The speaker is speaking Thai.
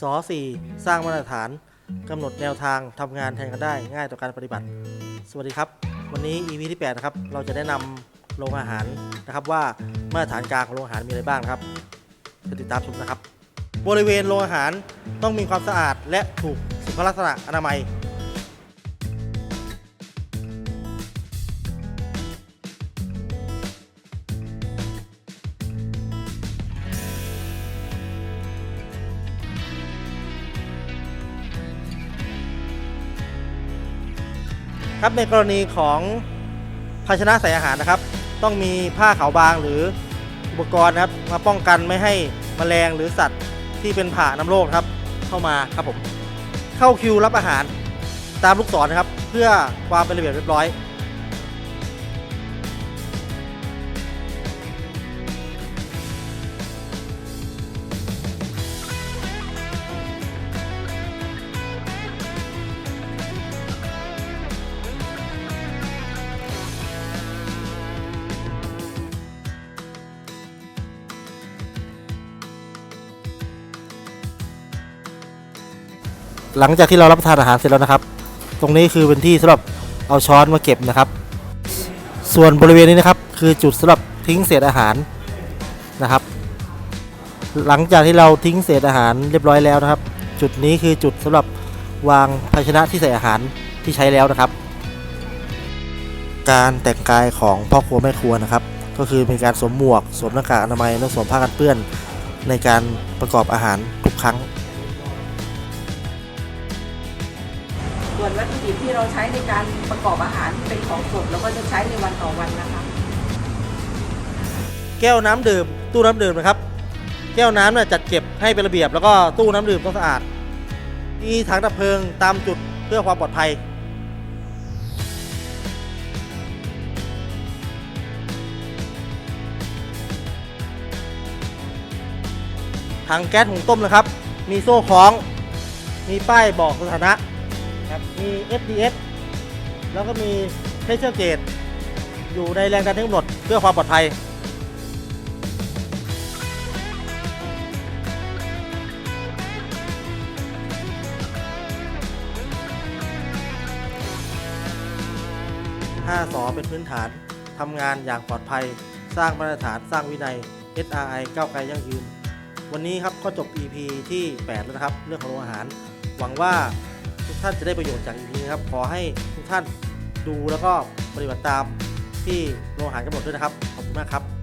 สอ4สร้างมาตรฐานกำหนดแนวทางทำงานแทนกันได้ง่ายต่อการปฏิบัติ สวัสดีครับ วันนี้ EP ที่8นะครับเราจะแนะนำโรงอาหารนะครับว่ามาตรฐานกลางของโรงอาหารมีอะไรบ้างครับติดตามชมนะครับ บริเวณโรงอาหารต้องมีความสะอาดและถูกสุขลักษณะอนามัย ครับในกรณีของภาชนะใส่อาหารนะครับ ต้องมีผ้าขาวบางหรืออุปกรณ์นะครับมาป้องกันไม่ให้แมลงหรือสัตว์ที่เป็นผ่าน้ำโรคครับ เข้ามาครับผมเข้าคิวรับอาหารตามลูกศรนะครับ เพื่อความเป็นระเบียบเรียบร้อย หลังจากที่เรารับประทานอาหารเสร็จแล้วนะครับ ตรงนี้คือเป็นที่สำหรับเอาช้อนมาเก็บนะครับ ส่วนบริเวณนี้นะครับ คือจุดสำหรับทิ้งเศษอาหารนะครับ หลังจากที่เราทิ้งเศษอาหารเรียบร้อยแล้วนะครับ จุดนี้คือจุดสำหรับวางภาชนะที่ใส่อาหารที่ใช้แล้วนะครับ การแต่งกายของพ่อครัวแม่ครัวนะครับ ก็คือเป็นการสวมหมวกสวมหน้ากากอนามัยและสวมผ้ากันเปื้อนในการประกอบอาหารทุกครั้ง ส่วนวัตถุดิบที่เราใช้ในการประกอบอาหารเป็นของสดเราก็จะใช้ในวันต่อวันนะคะ แก้วน้ำดื่ม ตู้น้ำดื่มนะครับ แก้วน้ำเนี่ยจัดเก็บให้เป็นระเบียบ แล้วก็ตู้น้ำดื่มต้องสะอาด มีถังดับเพลิงตามจุดเพื่อความปลอดภัยถังแก๊สหุงต้มนะครับ มีโซ่คล้อง มีป้ายบอกสถานะ ครับ มี SDS แล้วก็มี pressure gauge อยู่ในแรงดันทั้งกำหนดเพื่อความปลอดภัย5สอเป็นพื้นฐานทำงานอย่างปลอดภัย สร้างมาตรฐานสร้างวินัย SRI ก้าวไกลยั่งยืน วันนี้ครับก็จบ EP ที่ 8 แล้วนะครับ เรื่องของโรงอาหาร หวังว่า ทุกท่านจะได้ประโยชน์จากอีพีนี้ครับ ขอให้ทุกท่านดูแล้วก็ปฏิบัติตามที่โรงอาหารกำหนดด้วยนะครับ ขอบคุณมากครับ